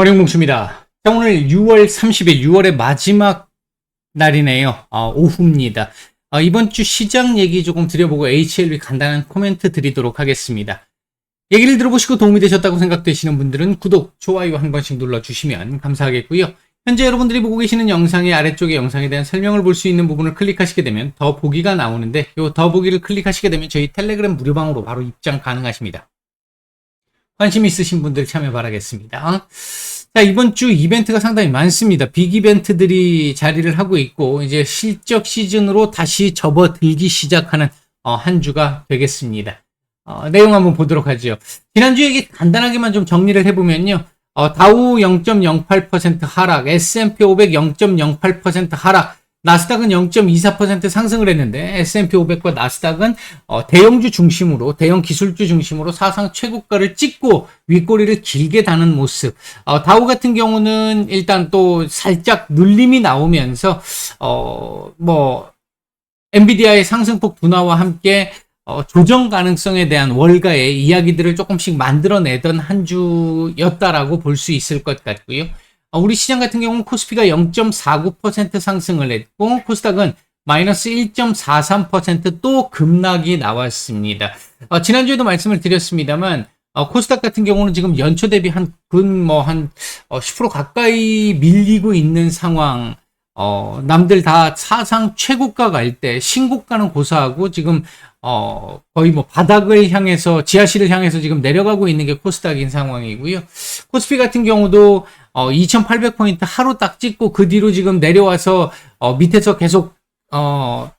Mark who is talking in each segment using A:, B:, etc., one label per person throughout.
A: 월영봉수입니다. 자, 오늘 6월 30일, 6월의 마지막 날이네요. 어, 오후입니다. 어, 이번 주 시장 얘기 조금 드려보고 HLB 간단한 코멘트 드리도록 하겠습니다. 얘기를 들어보시고 도움이 되셨다고 생각되시는 분들은 구독, 좋아요 한 번씩 눌러주시면 감사하겠고요. 현재 여러분들이 보고 계시는 영상의 아래쪽에 영상에 대한 설명을 볼 수 있는 부분을 클릭하시게 되면 더 보기가 나오는데 이 더 보기를 클릭하시게 되면 저희 텔레그램 무료방으로 바로 입장 가능하십니다. 관심 있으신 분들 참여 바라겠습니다. 자, 이번 주 이벤트가 상당히 많습니다. 빅 이벤트들이 자리를 하고 있고, 이제 실적 시즌으로 다시 접어들기 시작하는 어, 한 주가 되겠습니다. 어, 내용 한번 보도록 하죠. 지난주에 간단하게만 좀 정리를 해보면요. 어, 다우 0.08% 하락, S&P 500 0.08% 하락, 나스닥은 0.24% 상승을 했는데 S&P 500과 나스닥은 어, 대형주 중심으로 대형 기술주 중심으로 사상 최고가를 찍고 윗꼬리를 길게 다는 모습. 어, 다우 같은 경우는 일단 또 살짝 눌림이 나오면서 어 뭐 엔비디아의 상승폭 둔화와 함께 어, 조정 가능성에 대한 월가의 이야기들을 조금씩 만들어내던 한 주였다라고 볼 수 있을 것 같고요. 어, 우리 시장 같은 경우는 코스피가 0.49% 상승을 했고 코스닥은 마이너스 1.43%또 급락이 나왔습니다. 어, 지난주에도 말씀을 드렸습니다만 어, 코스닥 같은 경우는 지금 연초 대비 한 근 뭐한 10% 어, 가까이 밀리고 있는 상황. 어, 남들 다 사상 최고가 갈 때 신고가는 고사하고 지금 어, 거의 뭐 바닥을 향해서 지하실을 향해서 지금 내려가고 있는 게 코스닥인 상황이고요. 코스피 같은 경우도 어, 2,800포인트 하루 딱 찍고 그 뒤로 지금 내려와서 어, 밑에서 계속 어,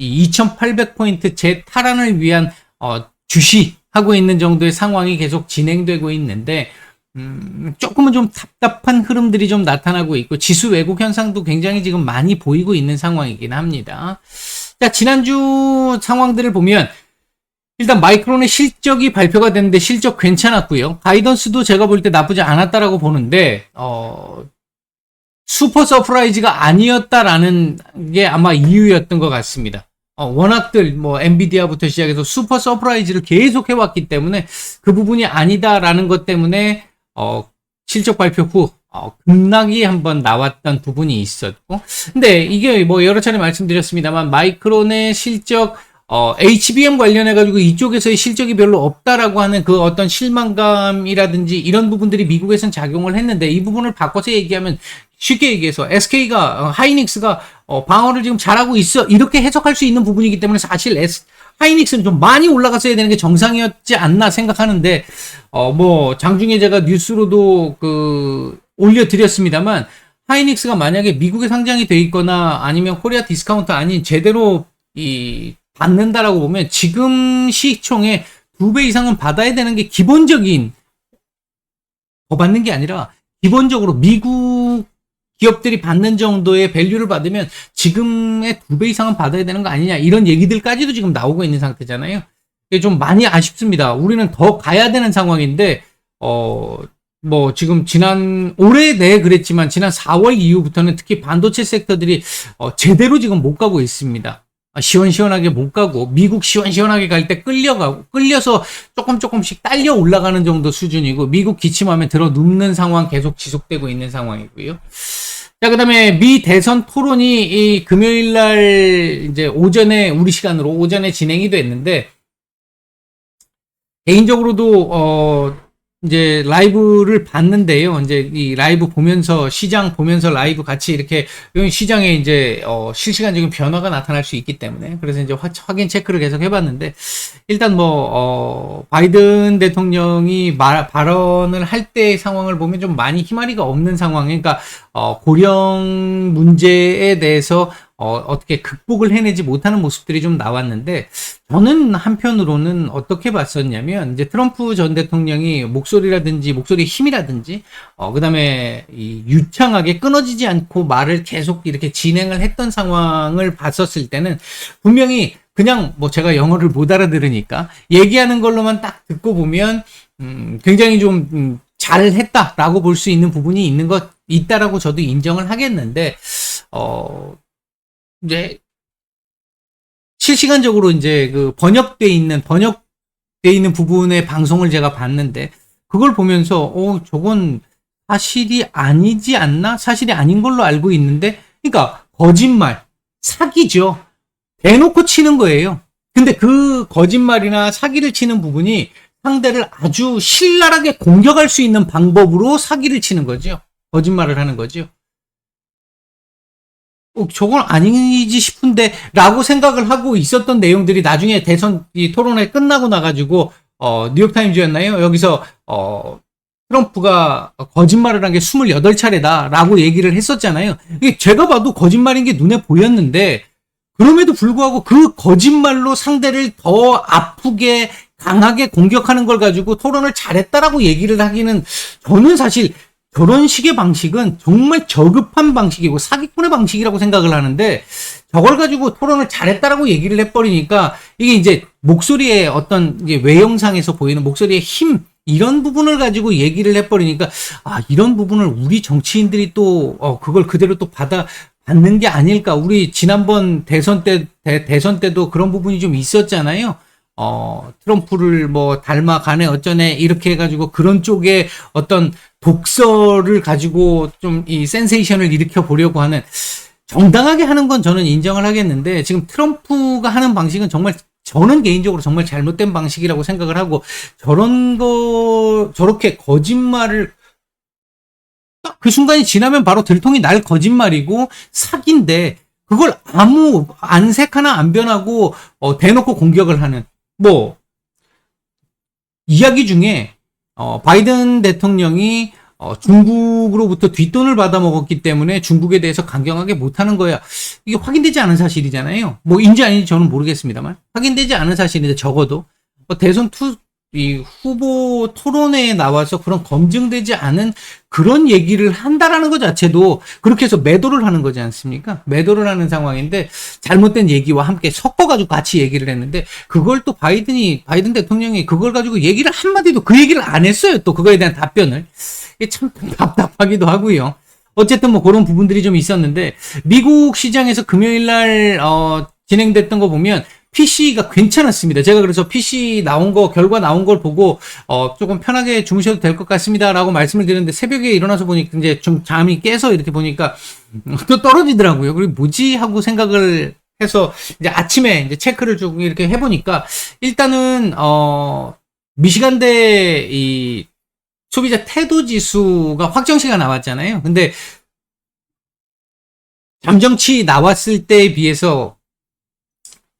A: 2,800포인트 재탈환을 위한 어, 주시하고 있는 정도의 상황이 계속 진행되고 있는데 음, 조금은 좀 답답한 흐름들이 좀 나타나고 있고 지수 왜곡 현상도 굉장히 지금 많이 보이고 있는 상황이긴 합니다. 자, 지난주 상황들을 보면 일단 마이크론의 실적이 발표가 됐는데 실적 괜찮았고요. 가이던스도 제가 볼 때 나쁘지 않았다라고 보는데 어 슈퍼 서프라이즈가 아니었다라는 게 아마 이유였던 것 같습니다. 어, 워낙들 뭐 엔비디아부터 시작해서 슈퍼 서프라이즈를 계속 해왔기 때문에 그 부분이 아니다라는 것 때문에 어, 실적 발표 후 어, 급락이 한번 나왔던 부분이 있었고 근데 이게 뭐 여러 차례 말씀드렸습니다만 마이크론의 실적 어, HBM 관련해가지고 이쪽에서의 실적이 별로 없다라고 하는 그 어떤 실망감이라든지 이런 부분들이 미국에선 작용을 했는데 이 부분을 바꿔서 얘기하면 쉽게 얘기해서 SK가, 어, 하이닉스가 어, 방어를 지금 잘하고 있어. 이렇게 해석할 수 있는 부분이기 때문에 사실 S, 하이닉스는 좀 많이 올라갔어야 되는 게 정상이었지 않나 생각하는데, 어, 뭐, 장중에 제가 뉴스로도 그, 올려드렸습니다만, 하이닉스가 만약에 미국에 상장이 돼 있거나 아니면 코리아 디스카운트 아닌 제대로 이 받는다라고 보면 지금 시총의 두 배 이상은 받아야 되는 게 기본적인 더 받는 게 아니라 기본적으로 미국 기업들이 받는 정도의 밸류를 받으면 지금의 두 배 이상은 받아야 되는 거 아니냐 이런 얘기들까지도 지금 나오고 있는 상태잖아요. 좀 많이 아쉽습니다. 우리는 더 가야 되는 상황인데 어. 뭐 지금 지난 올해 내 그랬지만 지난 4월 이후부터는 특히 반도체 섹터들이 어, 제대로 지금 못 가고 있습니다. 아, 시원시원하게 못 가고 미국 시원시원하게 갈 때 끌려가고 끌려서 조금 조금씩 딸려 올라가는 정도 수준이고 미국 기침하면 들어 눕는 상황 계속 지속되고 있는 상황이고요. 자, 그 다음에 미 대선 토론이 이 금요일 날 이제 오전에 우리 시간으로 오전에 진행이 됐는데 개인적으로도 어 이제 라이브를 봤는데요. 이제 이 라이브 보면서 시장 보면서 라이브 같이 이렇게 시장에 이제 어 실시간적인 변화가 나타날 수 있기 때문에 그래서 이제 확인 체크를 계속 해봤는데 일단 뭐 어 바이든 대통령이 말, 발언을 할때 상황을 보면 좀 많이 희마리가 없는 상황. 그러니까 어 고령 문제에 대해서 어, 어떻게 극복을 해내지 못하는 모습들이 좀 나왔는데 저는 한편으로는 어떻게 봤었냐면 이제 트럼프 전 대통령이 목소리라든지 목소리의 힘이라든지 어, 그다음에 이 유창하게 끊어지지 않고 말을 계속 이렇게 진행을 했던 상황을 봤었을 때는 분명히 그냥 뭐 제가 영어를 못 알아들으니까 얘기하는 걸로만 딱 듣고 보면 음, 굉장히 좀 음, 잘했다라고 볼 수 있는 부분이 있는 것 있다라고 저도 인정을 하겠는데 어 이제 실시간적으로 이제 그 번역돼 있는 번역돼 있는 부분의 방송을 제가 봤는데 그걸 보면서 어 저건 사실이 아니지 않나? 사실이 아닌 걸로 알고 있는데, 그러니까 거짓말, 사기죠. 대놓고 치는 거예요. 근데 그 거짓말이나 사기를 치는 부분이 상대를 아주 신랄하게 공격할 수 있는 방법으로 사기를 치는 거죠. 거짓말을 하는 거죠. 어, 저건 아니지 싶은데 라고 생각을 하고 있었던 내용들이 나중에 대선 이 토론회 끝나고 나가지고 어, 뉴욕타임즈였나요? 여기서 어, 트럼프가 거짓말을 한 게 28차례다 라고 얘기를 했었잖아요. 이게 제가 봐도 거짓말인 게 눈에 보였는데 그럼에도 불구하고 그 거짓말로 상대를 더 아프게 강하게 공격하는 걸 가지고 토론을 잘했다라고 얘기를 하기는 저는 사실 저런 식의 방식은 정말 저급한 방식이고 사기꾼의 방식이라고 생각을 하는데 저걸 가지고 토론을 잘했다라고 얘기를 해버리니까 이게 이제 목소리의 어떤 이제 외형상에서 보이는 목소리의 힘 이런 부분을 가지고 얘기를 해버리니까 아 이런 부분을 우리 정치인들이 또 어, 그걸 그대로 또 받아 받는 게 아닐까 우리 지난번 대선 때 대, 선 때도 그런 부분이 좀 있었잖아요. 어, 트럼프를 뭐 닮아가네 어쩌네 이렇게 해가지고 그런 쪽에 어떤 독서를 가지고 좀 이 센세이션을 일으켜 보려고 하는 정당하게 하는 건 저는 인정을 하겠는데 지금 트럼프가 하는 방식은 정말 저는 개인적으로 정말 잘못된 방식이라고 생각을 하고 저런 거 저렇게 거짓말을 딱 그 순간이 지나면 바로 들통이 날 거짓말이고 사기인데 그걸 아무 안색 하나 안 변하고 어, 대놓고 공격을 하는 뭐 이야기 중에 어, 바이든 대통령이 어, 중국으로부터 뒷돈을 받아 먹었기 때문에 중국에 대해서 강경하게 못하는 거야. 이게 확인되지 않은 사실이잖아요. 뭐 인지 아닌지 저는 모르겠습니다만 확인되지 않은 사실인데 적어도 뭐 대선 투, 이 후보 토론회에 나와서 그런 검증되지 않은 그런 얘기를 한다라는 것 자체도 그렇게 해서 매도를 하는 거지 않습니까? 매도를 하는 상황인데 잘못된 얘기와 함께 섞어가지고 같이 얘기를 했는데 그걸 또 바이든이 바이든 대통령이 그걸 가지고 얘기를 한 마디도 그 얘기를 안 했어요. 또 그거에 대한 답변을 이게 참 답답하기도 하고요. 어쨌든 뭐 그런 부분들이 좀 있었는데 미국 시장에서 금요일 날 어, 진행됐던 거 보면 PC가 괜찮았습니다. 제가 그래서 PC 나온 거, 결과 나온 걸 보고, 어, 조금 편하게 주무셔도 될 것 같습니다. 라고 말씀을 드렸는데, 새벽에 일어나서 보니까 이제 좀 잠이 깨서 이렇게 보니까 또 떨어지더라고요. 그리고 뭐지? 하고 생각을 해서 이제 아침에 이제 체크를 좀 이렇게 해보니까, 일단은, 어, 미시간대 이 소비자 태도 지수가 확정시가 나왔잖아요. 근데 잠정치 나왔을 때에 비해서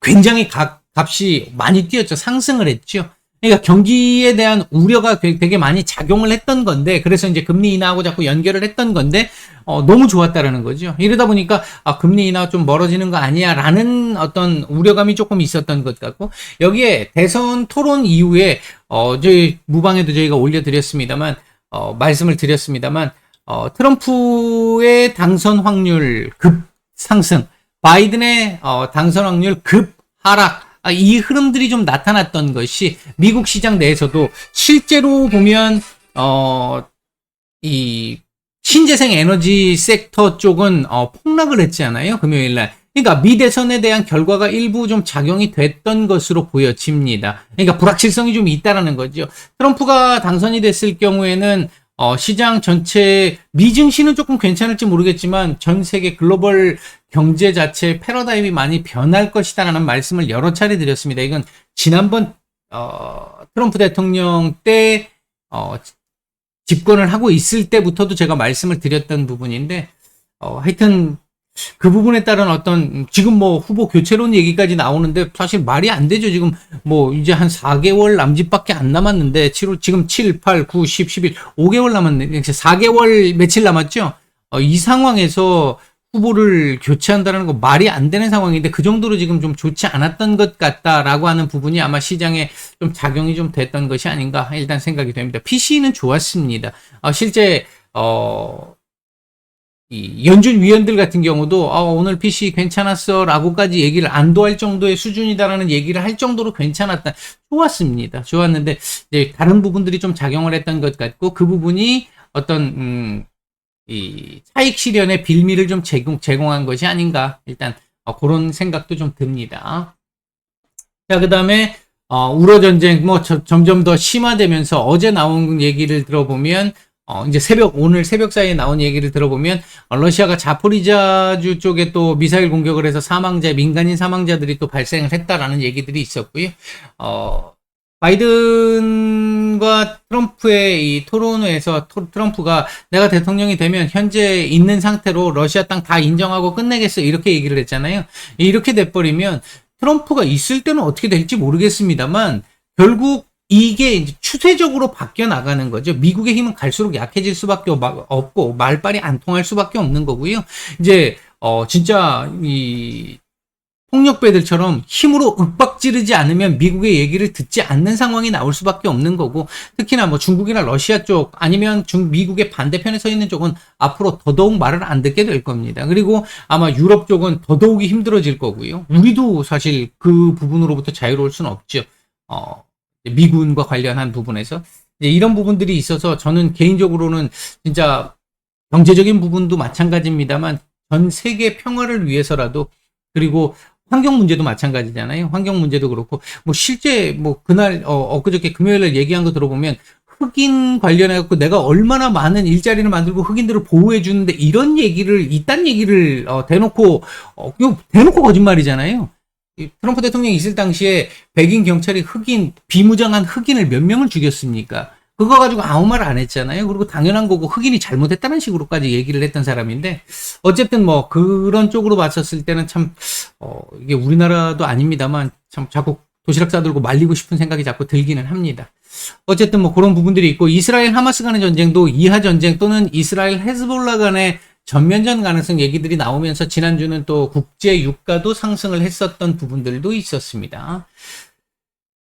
A: 굉장히 값, 값이 많이 뛰었죠. 상승을 했죠. 그러니까 경기에 대한 우려가 되게 많이 작용을 했던 건데, 그래서 이제 금리 인하하고 자꾸 연결을 했던 건데, 어, 너무 좋았다라는 거죠. 이러다 보니까, 아, 금리 인하 좀 멀어지는 거 아니야? 라는 어떤 우려감이 조금 있었던 것 같고, 여기에 대선 토론 이후에, 어, 저희 무방에도 저희가 올려드렸습니다만, 어, 말씀을 드렸습니다만, 어, 트럼프의 당선 확률 급 상승, 바이든의 어, 당선 확률 급 하락 아, 이 흐름들이 좀 나타났던 것이 미국 시장 내에서도 실제로 보면 어, 이 신재생 에너지 섹터 쪽은 어, 폭락을 했지 않아요 금요일 날. 그러니까 미 대선에 대한 결과가 일부 좀 작용이 됐던 것으로 보여집니다. 그러니까 불확실성이 좀 있다라는 거죠. 트럼프가 당선이 됐을 경우에는 어, 시장 전체 미증시는 조금 괜찮을지 모르겠지만 전 세계 글로벌 경제 자체 패러다임이 많이 변할 것이다라는 말씀을 여러 차례 드렸습니다. 이건 지난번 어, 트럼프 대통령 때 어, 집권을 하고 있을 때부터도 제가 말씀을 드렸던 부분인데 어, 하여튼 그 부분에 따른 어떤 지금 뭐 후보 교체론 얘기까지 나오는데 사실 말이 안 되죠. 지금 뭐 이제 한 4개월 남짓밖에 안 남았는데 7월 지금 7, 8, 9, 10, 11 5개월 남았네. 4개월 며칠 남았죠. 어, 이 상황에서 후보를 교체한다는 거 말이 안 되는 상황인데 그 정도로 지금 좀 좋지 않았던 것 같다라고 하는 부분이 아마 시장에 좀 작용이 좀 됐던 것이 아닌가 일단 생각이 됩니다. PC는 좋았습니다. 어, 실제 어, 이 연준 위원들 같은 경우도 아, 오늘 PC 괜찮았어 라고까지 얘기를 안도할 정도의 수준이다라는 얘기를 할 정도로 괜찮았다. 좋았습니다. 좋았는데 이제 다른 부분들이 좀 작용을 했던 것 같고 그 부분이 어떤 음, 이 차익 실현의 빌미를 좀 제공 제공한 것이 아닌가 일단 어, 그런 생각도 좀 듭니다. 자 그 다음에 어, 우러 전쟁 뭐 저, 점점 더 심화되면서 어제 나온 얘기를 들어보면 어, 이제 새벽, 오늘 새벽 사이에 나온 얘기를 들어보면, 어, 러시아가 자포리자주 쪽에 또 미사일 공격을 해서 사망자, 민간인 사망자들이 또 발생을 했다라는 얘기들이 있었고요. 어, 바이든과 트럼프의 이 토론회에서 토- 트럼프가 내가 대통령이 되면 현재 있는 상태로 러시아 땅 다 인정하고 끝내겠어. 이렇게 얘기를 했잖아요. 이렇게 돼버리면 트럼프가 있을 때는 어떻게 될지 모르겠습니다만, 결국 이게 이제 추세적으로 바뀌어 나가는 거죠. 미국의 힘은 갈수록 약해질 수밖에 없- 없고 말빨이 안 통할 수밖에 없는 거고요. 이제 어 진짜 이 폭력배들처럼 힘으로 윽박지르지 않으면 미국의 얘기를 듣지 않는 상황이 나올 수밖에 없는 거고 특히나 뭐 중국이나 러시아 쪽 아니면 중 미국의 반대편에 서 있는 쪽은 앞으로 더더욱 말을 안 듣게 될 겁니다. 그리고 아마 유럽 쪽은 더더욱이 힘들어질 거고요. 우리도 사실 그 부분으로부터 자유로울 수는 없죠. 어, 미군과 관련한 부분에서 이런 부분들이 있어서 저는 개인적으로는 진짜 경제적인 부분도 마찬가지입니다만 전 세계 평화를 위해서라도 그리고 환경 문제도 마찬가지잖아요. 환경 문제도 그렇고 뭐 실제 뭐 그날 어 엊그저께 금요일에 얘기한 거 들어보면 흑인 관련해 갖고 내가 얼마나 많은 일자리를 만들고 흑인들을 보호해 주는데 이런 얘기를 이딴 얘기를 어 대놓고 어 대놓고 거짓말이잖아요. 이 트럼프 대통령이 있을 당시에 백인 경찰이 흑인 비무장한 흑인을 몇 명을 죽였습니까? 그거 가지고 아무 말 안 했잖아요. 그리고 당연한 거고 흑인이 잘못했다는 식으로까지 얘기를 했던 사람인데 어쨌든 뭐 그런 쪽으로 봤었을 때는 참 어, 이게 우리나라도 아닙니다만 참 자꾸 도시락 싸들고 말리고 싶은 생각이 자꾸 들기는 합니다. 어쨌든 뭐 그런 부분들이 있고 이스라엘 하마스 간의 전쟁도 이하 전쟁 또는 이스라엘 헤즈볼라 간의 전면전 가능성 얘기들이 나오면서 지난주는 또 국제 유가도 상승을 했었던 부분들도 있었습니다.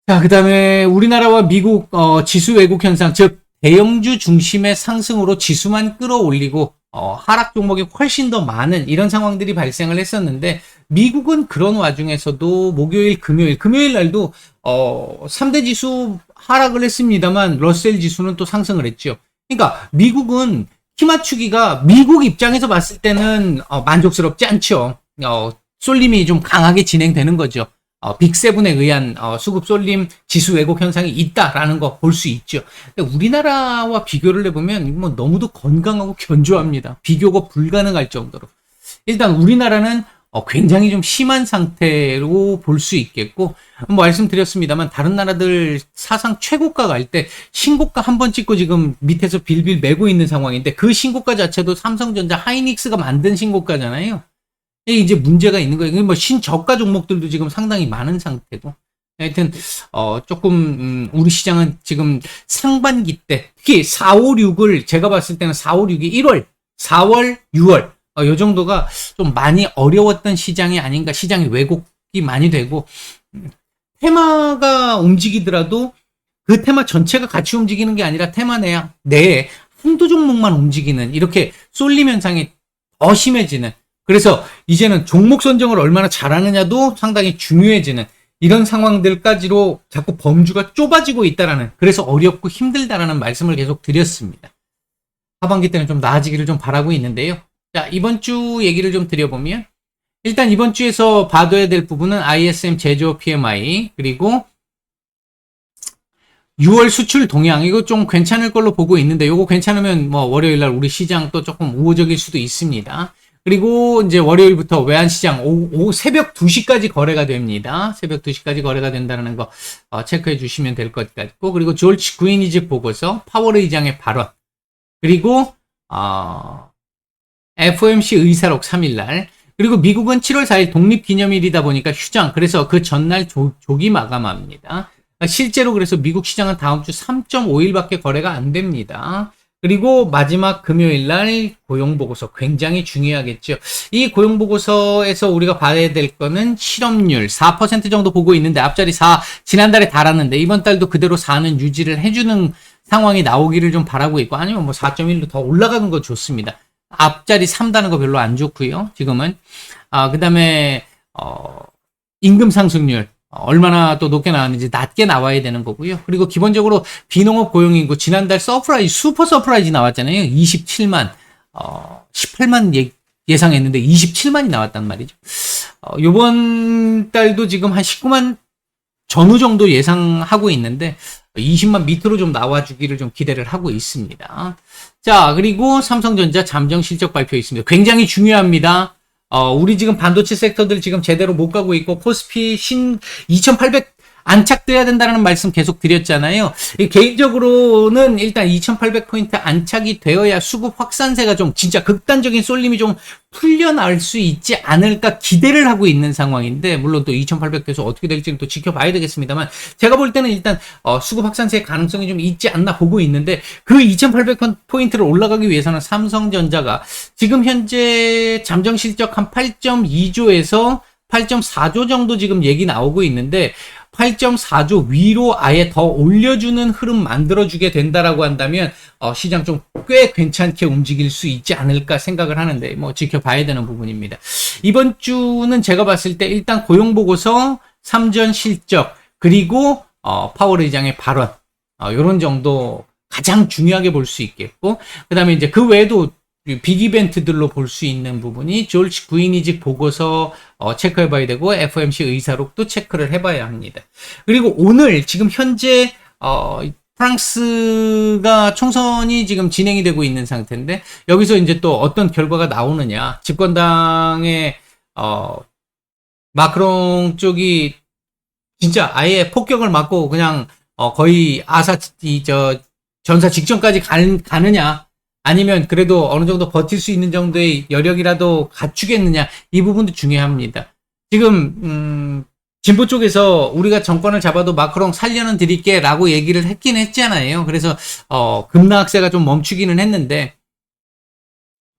A: 자, 그 다음에 우리나라와 미국 어, 지수 왜곡 현상, 즉 대형주 중심의 상승으로 지수만 끌어올리고 어, 하락 종목이 훨씬 더 많은 이런 상황들이 발생을 했었는데 미국은 그런 와중에서도 목요일, 금요일, 금요일 날도 어, 3대 지수 하락을 했습니다만 러셀 지수는 또 상승을 했죠. 그러니까 미국은 키 맞추기가 미국 입장에서 봤을 때는 어, 만족스럽지 않죠. 어, 쏠림이 좀 강하게 진행되는 거죠. 어, 빅세븐에 의한 어, 수급 쏠림 지수 왜곡 현상이 있다라는 거 볼 수 있죠. 근데 우리나라와 비교를 해보면 뭐 너무도 건강하고 견조합니다. 비교가 불가능할 정도로. 일단 우리나라는 어, 굉장히 좀 심한 상태로 볼 수 있겠고, 뭐 말씀드렸습니다만, 다른 나라들 사상 최고가 갈 때 신고가 한 번 찍고 지금 밑에서 빌빌 매고 있는 상황인데, 그 신고가 자체도 삼성전자 하이닉스가 만든 신고가잖아요. 이게 이제 문제가 있는 거예요. 뭐 신저가 종목들도 지금 상당히 많은 상태고. 하여튼, 어, 조금, 음, 우리 시장은 지금 상반기 때, 특히 4, 5, 6을 제가 봤을 때는 4, 5, 6이 1월, 4월, 6월, 어, 요 정도가 좀 많이 어려웠던 시장이 아닌가, 시장이 왜곡이 많이 되고, 음, 테마가 움직이더라도 그 테마 전체가 같이 움직이는 게 아니라 테마 내, 내에 한두 종목만 움직이는 이렇게 쏠림 현상이 더 심해지는 그래서 이제는 종목 선정을 얼마나 잘하느냐도 상당히 중요해지는 이런 상황들까지로 자꾸 범주가 좁아지고 있다라는 그래서 어렵고 힘들다라는 말씀을 계속 드렸습니다. 하반기 때는 좀 나아지기를 좀 바라고 있는데요. 자, 이번 주 얘기를 좀 드려보면 일단 이번 주에서 봐둬야 될 부분은 ISM 제조업 PMI 그리고 6월 수출 동향 이거 좀 괜찮을 걸로 보고 있는데 이거 괜찮으면 뭐 월요일 날 우리 시장 또 조금 우호적일 수도 있습니다. 그리고 이제 월요일부터 외환시장 오, 오, 새벽 2시까지 거래가 됩니다. 새벽 2시까지 거래가 된다는 거 어, 체크해 주시면 될 것 같고 그리고 조지 구이니즈 보고서 파월 의장의 발언 그리고 어, FOMC 의사록 3일날 그리고 미국은 7월 4일 독립기념일이다 보니까 휴장 그래서 그 전날 조, 조기 마감합니다. 실제로 그래서 미국 시장은 다음 주 3.5일밖에 거래가 안 됩니다. 그리고 마지막 금요일 날 고용보고서 굉장히 중요하겠죠. 이 고용보고서에서 우리가 봐야 될 거는 실업률 4% 정도 보고 있는데 앞자리 4 지난달에 달았는데 이번 달도 그대로 4는 유지를 해주는 상황이 나오기를 좀 바라고 있고 아니면 뭐 4.1로 더 올라가는 거 좋습니다. 앞자리 3다는 거 별로 안 좋고요. 지금은 아 그다음에 어 임금 상승률 얼마나 또 높게 나왔는지 낮게 나와야 되는 거고요. 그리고 기본적으로 비농업 고용인구 지난달 서프라이즈 슈퍼 서프라이즈 나왔잖아요. 27만 어 18만 예, 예상했는데 27만이 나왔단 말이죠. 어, 요번 달도 지금 한 19만 전후 정도 예상하고 있는데 20만 밑으로 좀 나와주기를 좀 기대를 하고 있습니다. 자, 그리고 삼성전자 잠정 실적 발표 있습니다. 굉장히 중요합니다. 어, 우리 지금 반도체 섹터들 지금 제대로 못 가고 있고, 코스피 신 2800 안착돼야 된다는 말씀 계속 드렸잖아요. 이 개인적으로는 일단 2800포인트 안착이 되어야 수급 확산세가 좀 진짜 극단적인 쏠림이 좀 풀려날 수 있지 않을까 기대를 하고 있는 상황인데 물론 또 2800 계속 어떻게 될지는 또 지켜봐야 되겠습니다만 제가 볼 때는 일단 어, 수급 확산세의 가능성이 좀 있지 않나 보고 있는데 그 2800 포인트를 올라가기 위해서는 삼성전자가 지금 현재 잠정 실적 한 8.2조에서 8.4조 정도 지금 얘기 나오고 있는데 8.4조 위로 아예 더 올려주는 흐름 만들어주게 된다라고 한다면 어, 시장 좀 꽤 괜찮게 움직일 수 있지 않을까 생각을 하는데 뭐 지켜봐야 되는 부분입니다. 이번 주는 제가 봤을 때 일단 고용 보고서, 삼전 실적 그리고 어, 파월 의장의 발언 어, 이런 정도 가장 중요하게 볼 수 있겠고 그 다음에 이제 그 외에도 빅 이벤트들로 볼 수 있는 부분이 졸지 구이니직 보고서 어, 체크해봐야 되고 FOMC 의사록도 체크를 해봐야 합니다. 그리고 오늘 지금 현재 어, 프랑스가 총선이 지금 진행이 되고 있는 상태인데 여기서 이제 또 어떤 결과가 나오느냐 집권당의 어, 마크롱 쪽이 진짜 아예 폭격을 맞고 그냥 어, 거의 아사 이저 전사 직전까지 가, 가느냐 아니면 그래도 어느 정도 버틸 수 있는 정도의 여력이라도 갖추겠느냐 이 부분도 중요합니다. 지금 음, 진보 쪽에서 우리가 정권을 잡아도 마크롱 살려는 드릴게라고 얘기를 했긴 했잖아요. 그래서 어, 급락세가 좀 멈추기는 했는데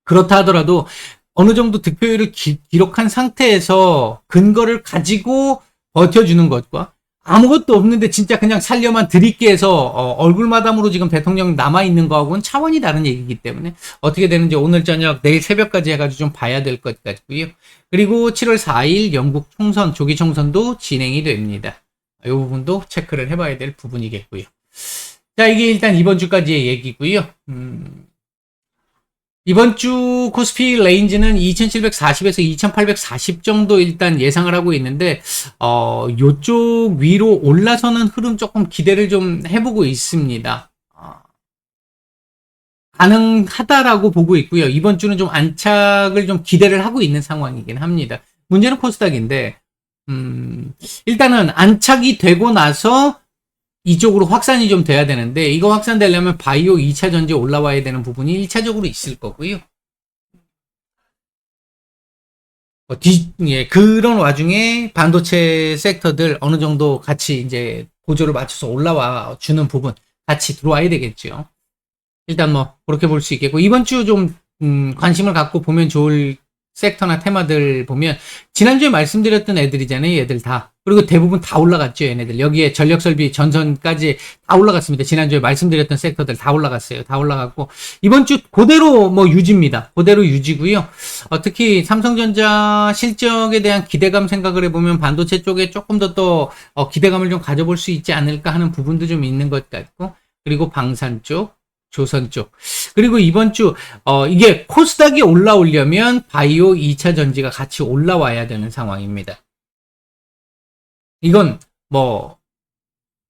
A: 그렇다 하더라도 어느 정도 득표율을 기, 기록한 상태에서 근거를 가지고 버텨주는 것과 아무것도 없는데 진짜 그냥 살려만 드릴게 해서 어, 얼굴 마담으로 지금 대통령 남아 있는 거하고는 차원이 다른 얘기이기 때문에 어떻게 되는지 오늘 저녁 내일 새벽까지 해가지고 좀 봐야 될 것 같고요. 그리고 7월 4일 영국 총선 조기 총선도 진행이 됩니다. 이 부분도 체크를 해봐야 될 부분이겠고요. 자 이게 일단 이번 주까지의 얘기고요. 음, 이번 주 코스피 레인지는 2740에서 2840 정도 일단 예상을 하고 있는데, 어, 요쪽 위로 올라서는 흐름 조금 기대를 좀 해보고 있습니다. 어, 가능하다라고 보고 있고요. 이번 주는 좀 안착을 좀 기대를 하고 있는 상황이긴 합니다. 문제는 코스닥인데, 음, 일단은 안착이 되고 나서 이쪽으로 확산이 좀 돼야 되는데 이거 확산되려면 바이오 2차 전지 올라와야 되는 부분이 1차적으로 있을 거고요. 어, 뒤, 예, 그런 와중에 반도체 섹터들 어느 정도 같이 이제 보조를 맞춰서 올라와 주는 부분 같이 들어와야 되겠죠. 일단 뭐 그렇게 볼 수 있겠고 이번 주좀 음, 관심을 갖고 보면 좋을 섹터나 테마들 보면 지난주에 말씀드렸던 애들이잖아요. 얘들 다. 그리고 대부분 다 올라갔죠. 얘네들. 여기에 전력 설비 전선까지 다 올라갔습니다. 지난주에 말씀드렸던 섹터들 다 올라갔어요. 다 올라갔고 이번 주 그대로 뭐 유지입니다. 그대로 유지고요. 어, 특히 삼성전자 실적에 대한 기대감 생각을 해보면 반도체 쪽에 조금 더또 어, 기대감을 좀 가져볼 수 있지 않을까 하는 부분도 좀 있는 것 같고 그리고 방산 쪽 조선 쪽. 그리고 이번 주, 어, 이게 코스닥이 올라오려면 바이오 2차 전지가 같이 올라와야 되는 상황입니다. 이건 뭐,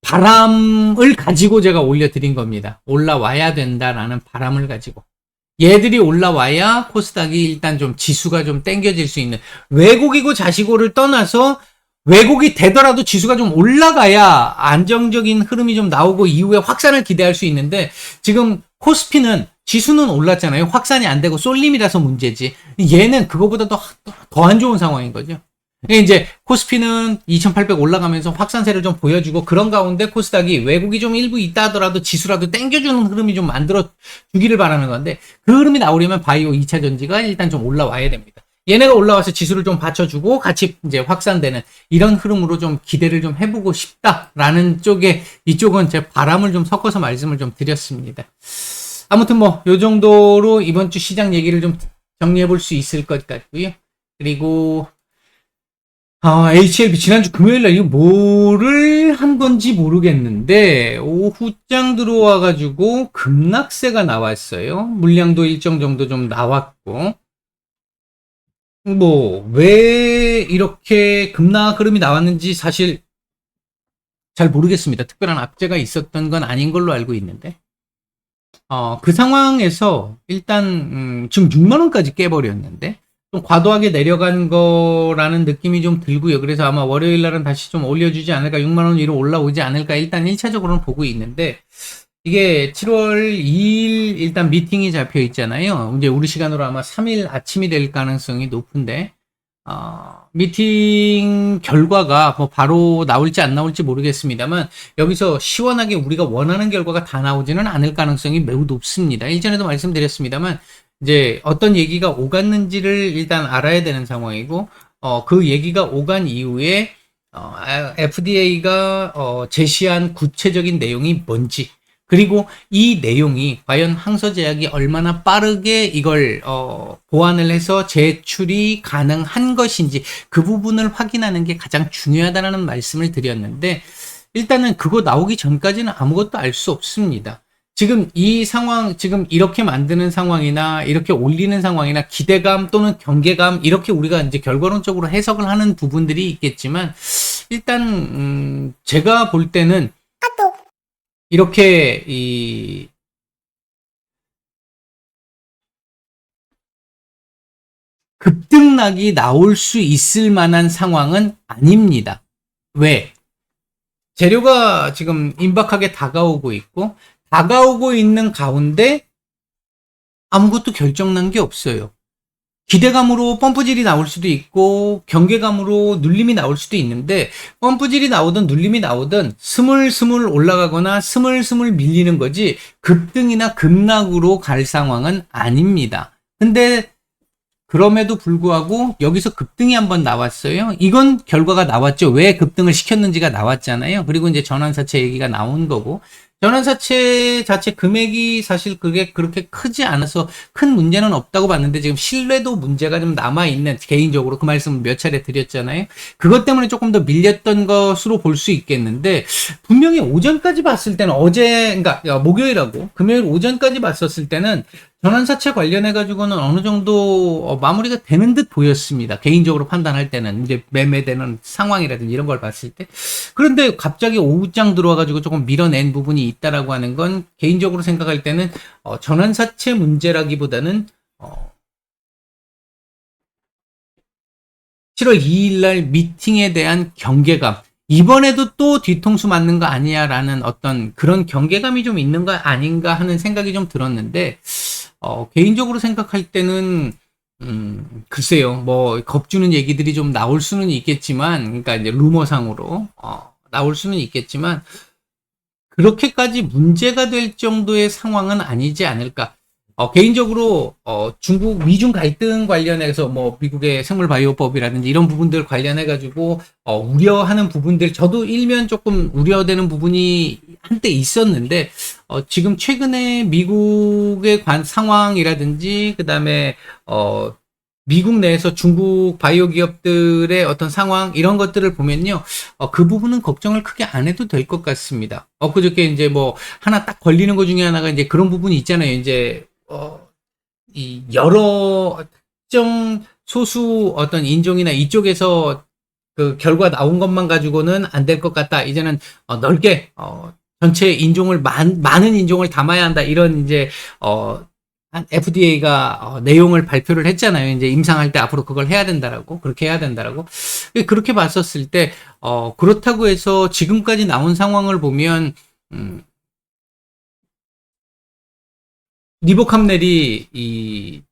A: 바람을 가지고 제가 올려드린 겁니다. 올라와야 된다라는 바람을 가지고. 얘들이 올라와야 코스닥이 일단 좀 지수가 좀 땡겨질 수 있는 외국이고 자시고를 떠나서 왜곡이 되더라도 지수가 좀 올라가야 안정적인 흐름이 좀 나오고 이후에 확산을 기대할 수 있는데 지금 코스피는 지수는 올랐잖아요. 확산이 안 되고 쏠림이라서 문제지. 얘는 그거보다 더 더 안 좋은 상황인 거죠. 이제 코스피는 2800 올라가면서 확산세를 좀 보여주고 그런 가운데 코스닥이 외국이 좀 일부 있다 하더라도 지수라도 땡겨주는 흐름이 좀 만들어 주기를 바라는 건데 그 흐름이 나오려면 바이오 2차 전지가 일단 좀 올라와야 됩니다. 얘네가 올라와서 지수를 좀 받쳐주고 같이 이제 확산되는 이런 흐름으로 좀 기대를 좀 해보고 싶다라는 쪽에 이쪽은 제 바람을 좀 섞어서 말씀을 좀 드렸습니다. 아무튼 뭐 요 정도로 이번 주 시장 얘기를 좀 정리해 볼 수 있을 것 같고요. 그리고 아, HLB 지난주 금요일 날 이거 뭐를 한 건지 모르겠는데 오후장 들어와 가지고 급락세가 나왔어요. 물량도 일정 정도 좀 나왔고 뭐, 왜 이렇게 급락 흐름이 나왔는지 사실 잘 모르겠습니다. 특별한 악재가 있었던 건 아닌 걸로 알고 있는데. 어, 그 상황에서 일단 음, 지금 6만 원까지 깨버렸는데 좀 과도하게 내려간 거라는 느낌이 좀 들고요. 그래서 아마 월요일 날은 다시 좀 올려주지 않을까, 6만 원 위로 올라오지 않을까 일단 1차적으로는 보고 있는데 이게 7월 2일 일단 미팅이 잡혀 있잖아요. 이제 우리 시간으로 아마 3일 아침이 될 가능성이 높은데 어, 미팅 결과가 뭐 바로 나올지 안 나올지 모르겠습니다만 여기서 시원하게 우리가 원하는 결과가 다 나오지는 않을 가능성이 매우 높습니다. 일전에도 말씀드렸습니다만 이제 어떤 얘기가 오갔는지를 일단 알아야 되는 상황이고 어, 그 얘기가 오간 이후에 어, FDA가 어, 제시한 구체적인 내용이 뭔지 그리고 이 내용이 과연 항서제약이 얼마나 빠르게 이걸 어, 보완을 해서 제출이 가능한 것인지 그 부분을 확인하는 게 가장 중요하다는 말씀을 드렸는데 일단은 그거 나오기 전까지는 아무것도 알 수 없습니다. 지금 이 상황, 지금 이렇게 만드는 상황이나 이렇게 올리는 상황이나 기대감 또는 경계감 이렇게 우리가 이제 결과론적으로 해석을 하는 부분들이 있겠지만 일단 음, 제가 볼 때는 이렇게 이 급등락이 나올 수 있을 만한 상황은 아닙니다. 왜? 재료가 지금 임박하게 다가오고 있고 다가오고 있는 가운데 아무것도 결정난 게 없어요. 기대감으로 펌프질이 나올 수도 있고 경계감으로 눌림이 나올 수도 있는데 펌프질이 나오든 눌림이 나오든 스물스물 올라가거나 스물스물 밀리는 거지 급등이나 급락으로 갈 상황은 아닙니다. 근데 그럼에도 불구하고 여기서 급등이 한번 나왔어요. 이건 결과가 나왔죠. 왜 급등을 시켰는지가 나왔잖아요. 그리고 이제 전환사채 얘기가 나온 거고 전환사채 자체 금액이 사실 그게 그렇게 크지 않아서 큰 문제는 없다고 봤는데 지금 신뢰도 문제가 좀 남아있는 개인적으로 그 말씀을 몇 차례 드렸잖아요. 그것 때문에 조금 더 밀렸던 것으로 볼 수 있겠는데 분명히 오전까지 봤을 때는 어제 그러니까 목요일하고 금요일 오전까지 봤었을 때는 전환사채 관련해 가지고는 어느 정도 어, 마무리가 되는 듯 보였습니다. 개인적으로 판단할 때는 이제 매매되는 상황이라든지 이런 걸 봤을 때 그런데 갑자기 오후장 들어와 가지고 조금 밀어낸 부분이 있다라고 하는 건 개인적으로 생각할 때는 어, 전환사채 문제라기보다는 어, 7월 2일 날 미팅에 대한 경계감. 이번에도 또 뒤통수 맞는 거 아니야라는 어떤 그런 경계감이 좀 있는 거 아닌가 하는 생각이 좀 들었는데 어, 개인적으로 생각할 때는 음, 글쎄요, 뭐, 겁주는 얘기들이 좀 나올 수는 있겠지만, 그러니까 이제 루머상으로, 어, 나올 수는 있겠지만, 그렇게까지 문제가 될 정도의 상황은 아니지 않을까. 어, 개인적으로 어, 중국 미중 갈등 관련해서 뭐 미국의 생물 바이오법이라든지 이런 부분들 관련해 가지고 어, 우려하는 부분들 저도 일면 조금 우려되는 부분이 한때 있었는데 어, 지금 최근에 미국의 관 상황이라든지 그다음에 어, 미국 내에서 중국 바이오 기업들의 어떤 상황 이런 것들을 보면요 어, 그 부분은 걱정을 크게 안 해도 될 것 같습니다. 엊그저께 이제 뭐 하나 딱 걸리는 것 중에 하나가 이제 그런 부분이 있잖아요. 이제 어, 이 여러 특정 소수 어떤 인종이나 이쪽에서 그 결과 나온 것만 가지고는 안 될 것 같다. 이제는 어, 넓게 어, 전체 인종을 많, 많은 인종을 담아야 한다. 이런 이제 어, FDA가 어, 내용을 발표를 했잖아요. 이제 임상할 때 앞으로 그걸 해야 된다라고 그렇게 해야 된다라고 그렇게 봤었을 때 어, 그렇다고 해서 지금까지 나온 상황을 보면 음, 리보캄넬이 이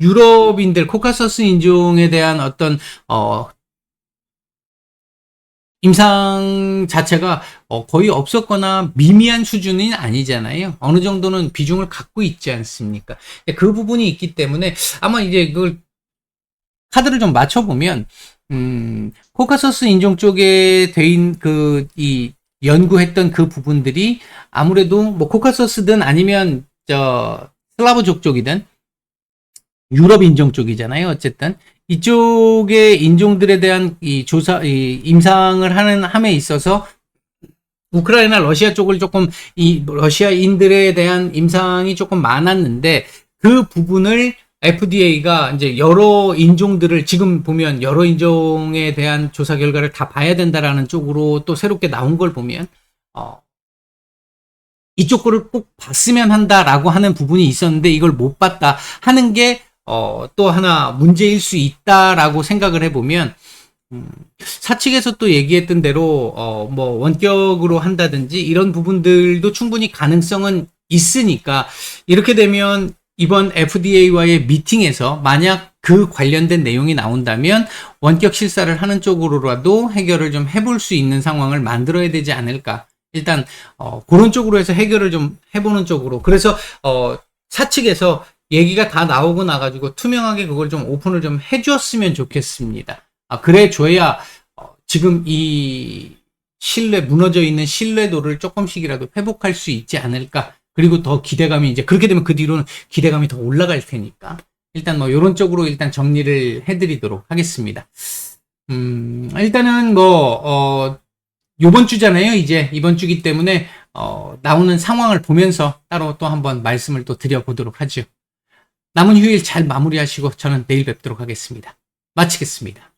A: 유럽인들 코카서스 인종에 대한 어떤 어 임상 자체가 어 거의 없었거나 미미한 수준은 아니잖아요. 어느 정도는 비중을 갖고 있지 않습니까? 그 부분이 있기 때문에 아마 이제 그걸 카드를 좀 맞춰보면 음, 코카서스 인종 쪽에 대인 그 이 연구했던 그 부분들이 아무래도 뭐 코카서스든 아니면 저 슬라브족 쪽이든 유럽 인종 쪽이잖아요. 어쨌든 이쪽의 인종들에 대한 이 조사, 이 임상을 하는 함에 있어서 우크라이나 러시아 쪽을 조금 이 러시아인들에 대한 임상이 조금 많았는데 그 부분을 FDA가 이제 여러 인종들을 지금 보면 여러 인종에 대한 조사 결과를 다 봐야 된다라는 쪽으로 또 새롭게 나온 걸 보면 어, 이쪽 거를 꼭 봤으면 한다라고 하는 부분이 있었는데 이걸 못 봤다 하는 게 어, 또 하나 문제일 수 있다라고 생각을 해보면 음, 사측에서 또 얘기했던 대로 어, 뭐 원격으로 한다든지 이런 부분들도 충분히 가능성은 있으니까 이렇게 되면 이번 FDA와의 미팅에서 만약 그 관련된 내용이 나온다면 원격 실사를 하는 쪽으로라도 해결을 좀 해볼 수 있는 상황을 만들어야 되지 않을까. 일단 어, 그런 쪽으로 해서 해결을 좀 해보는 쪽으로. 그래서 어, 사측에서 얘기가 다 나오고 나가지고 투명하게 그걸 좀 오픈을 좀 해주었으면 좋겠습니다. 아, 그래 줘야 어, 지금 이 신뢰 무너져 있는 신뢰도를 조금씩이라도 회복할 수 있지 않을까. 그리고 더 기대감이 이제 그렇게 되면 그 뒤로는 기대감이 더 올라갈 테니까 일단 뭐 이런 쪽으로 일단 정리를 해드리도록 하겠습니다. 음 일단은 뭐 어 요번 주잖아요 이제 이번 주기 때문에 어 나오는 상황을 보면서 따로 또 한번 말씀을 또 드려보도록 하죠. 남은 휴일 잘 마무리하시고 저는 내일 뵙도록 하겠습니다. 마치겠습니다.